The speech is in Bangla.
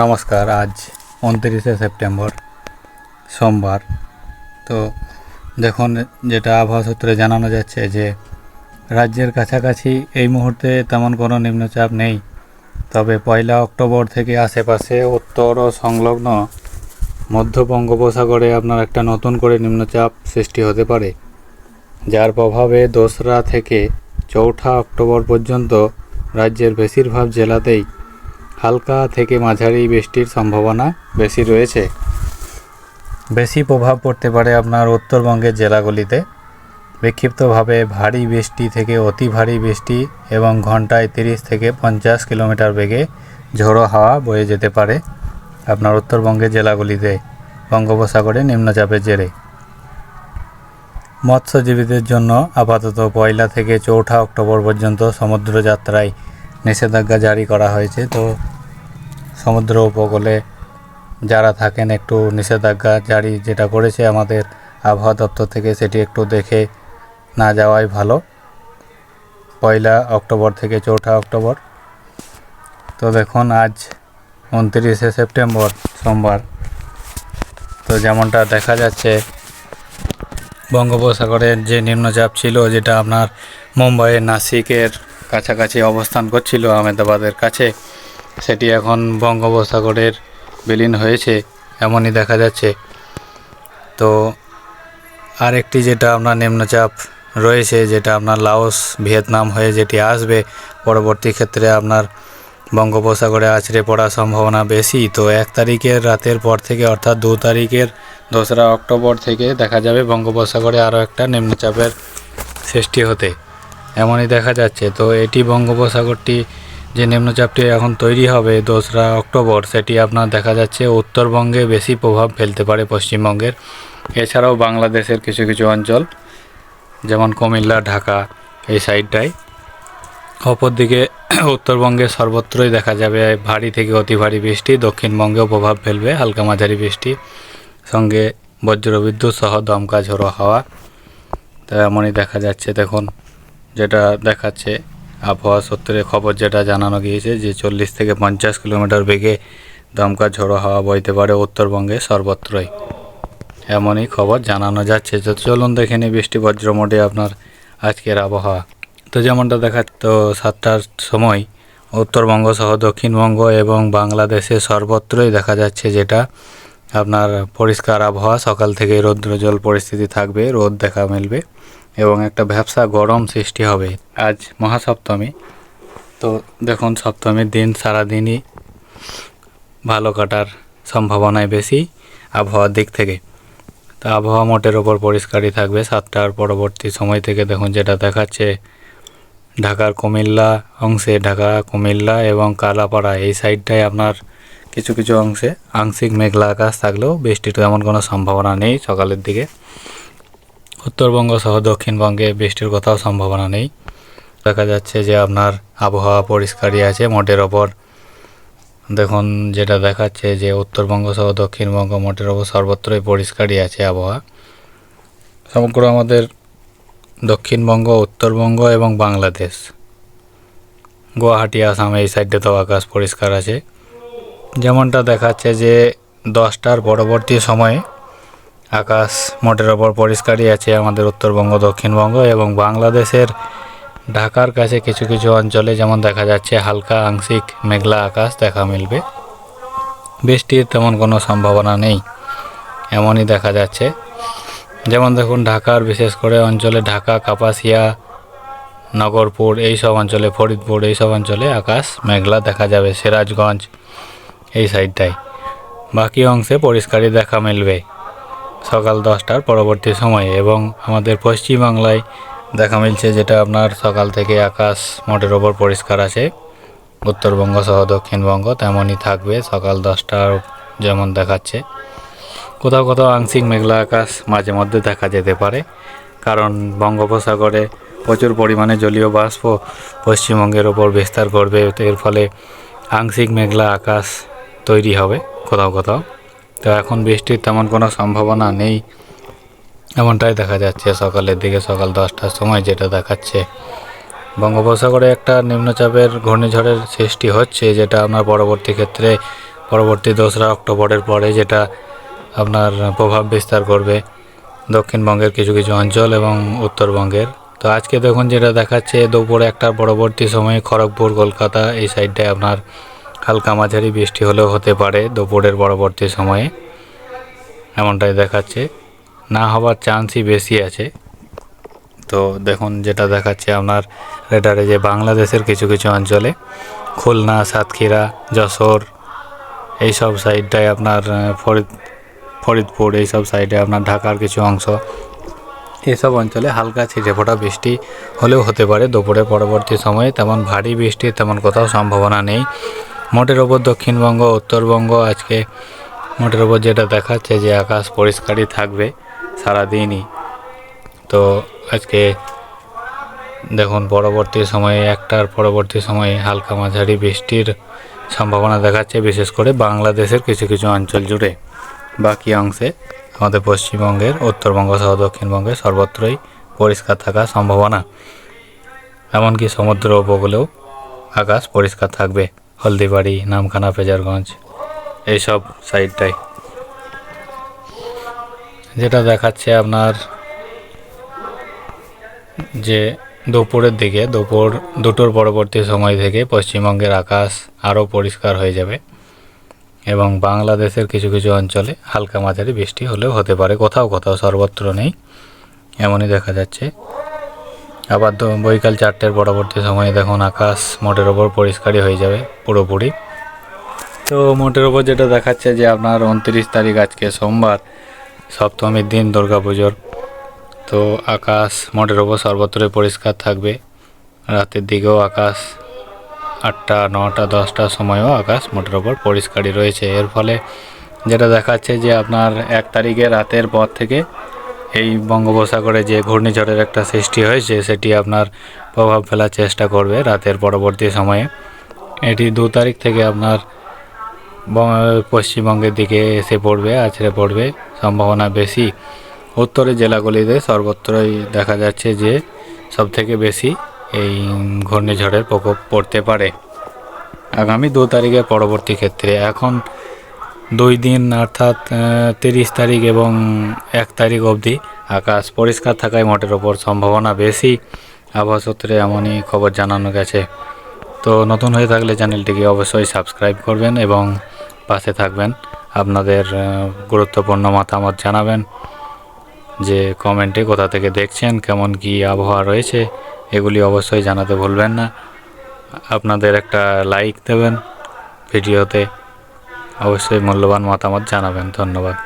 নমস্কার, আজ উনত্রিশে সেপ্টেম্বর, সোমবার। তো দেখুন, যেটা আবহাওয়া সূত্রে জানানো যাচ্ছে যে, রাজ্যের কাছাকাছি এই মুহূর্তে তেমন কোনো নিম্নচাপ নেই। তবে পয়লা অক্টোবর থেকে আশেপাশে উত্তর ও সংলগ্ন মধ্য বঙ্গোপসাগরে আপনার একটা নতুন করে নিম্নচাপ সৃষ্টি হতে পারে, যার প্রভাবে দোসরা থেকে চৌঠা অক্টোবর পর্যন্ত রাজ্যের বেশিরভাগ জেলাতেই হালকা থেকে মাঝারি বৃষ্টির সম্ভাবনা বেশি রয়েছে। বেশি প্রভাব পড়তে পারে আপনার উত্তরবঙ্গের জেলাগুলিতে। বিক্ষিপ্তভাবে ভারী বৃষ্টি থেকে অতি ভারী বৃষ্টি এবং ঘন্টায় তিরিশ থেকে পঞ্চাশ কিলোমিটার বেগে ঝোড়ো হাওয়া বয়ে যেতে পারে আপনার উত্তরবঙ্গের জেলাগুলিতে। বঙ্গোপসাগরে নিম্নচাপের জেরে। মৎস্যজীবীদের জন্য আপাতত পয়লা থেকে চৌঠা অক্টোবর পর্যন্ত সমুদ্র যাত্রায় নিষেধাজ্ঞা জারি করা হয়েছে। তো সমুদ্র উপকূলে যারা থাকেন একটু নিষেধাজ্ঞা জারি যেটা করেছে আমাদের আবহাওয়া দপ্তর থেকে সেটি একটু দেখে না যাওয়াই ভালো। পয়লা অক্টোবর থেকে চৌঠা অক্টোবর। তো দেখুন, আজ উনত্রিশে সেপ্টেম্বর সোমবার। তো যেমনটা দেখা যাচ্ছে, বঙ্গোপসাগরের যে নিম্নচাপ ছিল, যেটা আপনার মুম্বাইয়ের নাসিকের কাছাকাছি অবস্থান করছিল, আহমেদাবাদের কাছে সেটি এখন বঙ্গোপসাগরের বিলীন হয়েছে, এমনই দেখা যাচ্ছে। তো আরেকটি যেটা আপনার নিম্নচাপ রয়েছে, যেটা আপনার লাওস, ভিয়েতনাম হয়ে যেটি আসবে, পরবর্তী ক্ষেত্রে আপনার বঙ্গোপসাগরে আছড়ে পড়ার সম্ভাবনা বেশি। তো এক তারিখের রাতের পর থেকে, অর্থাৎ দু তারিখের দোসরা অক্টোবর থেকে দেখা যাবে বঙ্গোপসাগরে আরও একটা নিম্নচাপের সৃষ্টি হতে। এমনই দেখা যাচ্ছে। তো এটি বঙ্গোপসাগরটি যে নিম্নচাপটি এখন তৈরি হবে দোসরা অক্টোবর, সেটি আপনার দেখা যাচ্ছে উত্তরবঙ্গে বেশি প্রভাব ফেলতে পারে পশ্চিমবঙ্গের। এছাড়াও বাংলাদেশের কিছু কিছু অঞ্চল, যেমন কুমিল্লা, ঢাকা, এই সাইডটায় অপরদিকে উত্তরবঙ্গে সর্বত্রই দেখা যাবে ভারী থেকে অতি ভারী বৃষ্টি, দক্ষিণবঙ্গেও প্রভাব ফেলবে হালকা মাঝারি বৃষ্টি, সঙ্গে বজ্রবিদ্যুৎ সহ দমকা ঝোড়ো হাওয়া। তো এমনই দেখা যাচ্ছে, দেখুন, যেটা দেখাচ্ছে আবহাওয়া সূত্রে খবর যেটা জানানো গিয়েছে যে চল্লিশ থেকে পঞ্চাশ কিলোমিটার বেগে দমকা ঝোড়ো হাওয়া বইতে পারে উত্তরবঙ্গে সর্বত্রই। এমনই খবর জানানো যাচ্ছে। তো চলুন দেখে নিই বৃষ্টি বজ্র মোডে আপনার আজকের আবহাওয়া। তো যেমনটা দেখা তো সাতটার সময় উত্তরবঙ্গ সহ দক্ষিণবঙ্গ এবং বাংলাদেশে সর্বত্রই দেখা যাচ্ছে যেটা আপনার পরিষ্কার আবহাওয়া, সকাল থেকে রৌদ্রজল পরিস্থিতি থাকবে, রোদ দেখা মিলবে। এবং একটা ব্যবসা গরম সৃষ্টি হবে আজ মহাসপ্তমী। তো দেখুন, সপ্তমীর দিন সারাদিনই ভালো কাটার সম্ভাবনায় বেশি আবহাওয়ার দিক থেকে। তো আবহাওয়া মোটের ওপর পরিষ্কারই থাকবে। সাতটার পরবর্তী সময় থেকে দেখুন, যেটা দেখাচ্ছে ঢাকার কুমিল্লা অংশে, ঢাকা, কুমিল্লা এবং কালাপাড়া, এই সাইডটায় আপনার কিছু কিছু অংশে। আংশিক মেঘলা আকাশ থাকলেও বৃষ্টির তেমন কোনো সম্ভাবনা নেই সকালের দিকে। উত্তরবঙ্গ সহ দক্ষিণবঙ্গে বৃষ্টির কোথাও সম্ভাবনা নেই। দেখা যাচ্ছে যে আপনার আবহাওয়া পরিষ্কারই আছে, মোটের ওপর। দেখুন, যেটা দেখাচ্ছে যে উত্তরবঙ্গ সহ দক্ষিণবঙ্গ মোটের ওপর সর্বত্রই পরিষ্কারই আছে আবহাওয়া। সমগ্র আমাদের দক্ষিণবঙ্গ, উত্তরবঙ্গ এবং বাংলাদেশ। গুয়াহাটি, আসাম, এই সাইডে তো আকাশ পরিষ্কার আছে। যেমনটা দেখাচ্ছে যে দশটার পরবর্তী সময়ে আকাশ মোটের ওপর পরিষ্কারই আছে আমাদের উত্তরবঙ্গ, দক্ষিণবঙ্গ এবং বাংলাদেশের ঢাকার কাছে কিছু কিছু অঞ্চলে যেমন দেখা যাচ্ছে হালকা আংশিক মেঘলা আকাশ দেখা মিলবে। বৃষ্টির তেমন কোনো সম্ভাবনা নেই, এমনই দেখা যাচ্ছে। যেমন দেখুন ঢাকার বিশেষ করে অঞ্চলে ঢাকা, কাপাসিয়া, নগরপুর এই সব অঞ্চলে, ফরিদপুর এই সব অঞ্চলে আকাশ মেঘলা দেখা যাবে, সিরাজগঞ্জ এই সাইডটায়। বাকি অংশে পরিষ্কারই দেখা মিলবে। সকাল দশটার পরবর্তী সময়ে এবং আমাদের পশ্চিমবাংলায় দেখা মিলছে যেটা আপনার সকাল থেকে আকাশ মোটের ওপর পরিষ্কার আছে। উত্তরবঙ্গ সহ দক্ষিণবঙ্গ তেমনই থাকবে সকাল দশটার যেমন দেখাচ্ছে। কোথাও কোথাও আংশিক মেঘলা আকাশ মাঝে মধ্যে দেখা যেতে পারে, কারণ বঙ্গোপসাগরে প্রচুর পরিমাণে জলীয় বাষ্প পশ্চিমবঙ্গের ওপর বিস্তার করবে। এর ফলে আংশিক মেঘলা আকাশ তৈরি হবে কোথাও কোথাও। তো এখন বৃষ্টির তেমন কোনো সম্ভাবনা নেই। এমনটাই দেখা যাচ্ছে সকালের দিকে, সকাল দশটার সময় যেটা দেখাচ্ছে। বঙ্গোপসাগরে একটা নিম্নচাপের ঘূর্ণিঝড়ের সৃষ্টি হচ্ছে, যেটা আপনার পরবর্তী ক্ষেত্রে, পরবর্তী দোসরা অক্টোবরের পরে যেটা আপনার প্রভাব বিস্তার করবে দক্ষিণবঙ্গের কিছু কিছু অঞ্চল এবং উত্তরবঙ্গের। তো আজকে দেখুন যেটা দেখাচ্ছে, দুপুরে একটা পরবর্তী সময়ে খড়গপুর, কলকাতা এই সাইডটায় আপনার হালকা মাঝারি বৃষ্টি হলেও হতে পারে দুপুরের পরবর্তী সময়ে। এমনটাই দেখাচ্ছে। না হওয়ার চান্সই বেশি আছে। তো দেখুন, যেটা দেখাচ্ছে আপনার রেডারে যে বাংলাদেশের কিছু কিছু অঞ্চলে, খুলনা, সাতক্ষীরা, যশোর, এইসব সাইডটায় আপনার ফরিদ, ফরিদপুর, এইসব সাইডে আপনার ঢাকার কিছু অংশ, এসব অঞ্চলে হালকা ছিটে ফোটা বৃষ্টি হলেও হতে পারে। দুপুরে পরবর্তী সময়ে তেমন ভারী বৃষ্টির তেমন কোথাও সম্ভাবনা নেই। মোটের ওপর দক্ষিণবঙ্গ, উত্তরবঙ্গ আজকে মোটের ওপর যেটা দেখাচ্ছে যে আকাশ পরিষ্কারই থাকবে সারাদিনই। তো আজকে দেখুন, পরবর্তী সময়ে, একটার পরবর্তী সময়ে হালকা মাঝারি বৃষ্টির সম্ভাবনা দেখাচ্ছে, বিশেষ করে বাংলাদেশের কিছু কিছু অঞ্চল জুড়ে। বাকি অংশে আমাদের পশ্চিমবঙ্গের, উত্তরবঙ্গ সহ দক্ষিণবঙ্গে সর্বত্রই পরিষ্কার থাকার সম্ভাবনা। এমনকি সমুদ্র উপকূলেও আকাশ পরিষ্কার থাকবে। হলদিবাড়ি, নামখানা ফেজারগঞ্জ এইসব সাইডটাই। যেটা দেখাচ্ছে আপনার যে দুপুরের দিকে, দুপুর দুটোর পরবর্তী সময় থেকে পশ্চিমবঙ্গের আকাশ আরও পরিষ্কার হয়ে যাবে এবং বাংলাদেশের কিছু কিছু অঞ্চলে হালকা মাঝারি বৃষ্টি হলেও হতে পারে। কোথাও কোথাও সর্বত্র নেই, এমনই দেখা যাচ্ছে। আবার বৈকাল চারটের পরবর্তী সময়ে দেখুন আকাশ মোটের ওপর পরিষ্কারই হয়ে যাবে, পুরোপুরি। তো মোটের ওপর যেটা দেখাচ্ছে যে আপনার উনত্রিশ তারিখ আজকে সোমবার, সপ্তমীর দিন দুর্গা পুজোর। তো আকাশ মোটের ওপর সর্বত্রই পরিষ্কার থাকবে। রাতের দিকেও আকাশ আটটা, নটা, দশটার সময়ও আকাশ মোটের ওপর পরিষ্কারই রয়েছে। এর ফলে যেটা দেখাচ্ছে যে আপনার এক তারিখে রাতের পর থেকে এই বঙ্গোপসাগরে যে ঘূর্ণিঝড়ের একটা সৃষ্টি হয়েছে, সেটি আপনার প্রভাব ফেলার চেষ্টা করবে রাতের পরবর্তী সময়ে। এটি দু তারিখ থেকে আপনার পশ্চিমবঙ্গের দিকে এসে পড়বে, আছড়ে পড়বে। সম্ভাবনা বেশি। উত্তরের জেলাগুলিতে সর্বত্রই দেখা যাচ্ছে যে সবথেকে বেশি এই ঘূর্ণিঝড়ের প্রকোপ পড়তে পারে। আগামী দু তারিখের পরবর্তী ক্ষেত্রে এখন দুই দিন অর্থাৎ তিরিশ তারিখ এবং এক তারিখ অবধি আকাশ পরিষ্কার থাকায় মোটের ওপর সম্ভাবনা বেশি। আবহাওয়া সূত্রে এমনই খবর জানানো গেছে। তো নতুন হয়ে থাকলে চ্যানেলটিকে অবশ্যই সাবস্ক্রাইব করবেন এবং পাশে থাকবেন। আপনাদের গুরুত্বপূর্ণ মতামত জানাবেন যে কমেন্টে কোথা থেকে দেখছেন, কেমন কি আবহাওয়া রয়েছে, এগুলি অবশ্যই জানাতে ভুলবেন না। আপনাদের একটা লাইক দেবেন ভিডিওতে। অবশ্যই মূল্যবান মতামত জানাবেন ধন্যবাদ।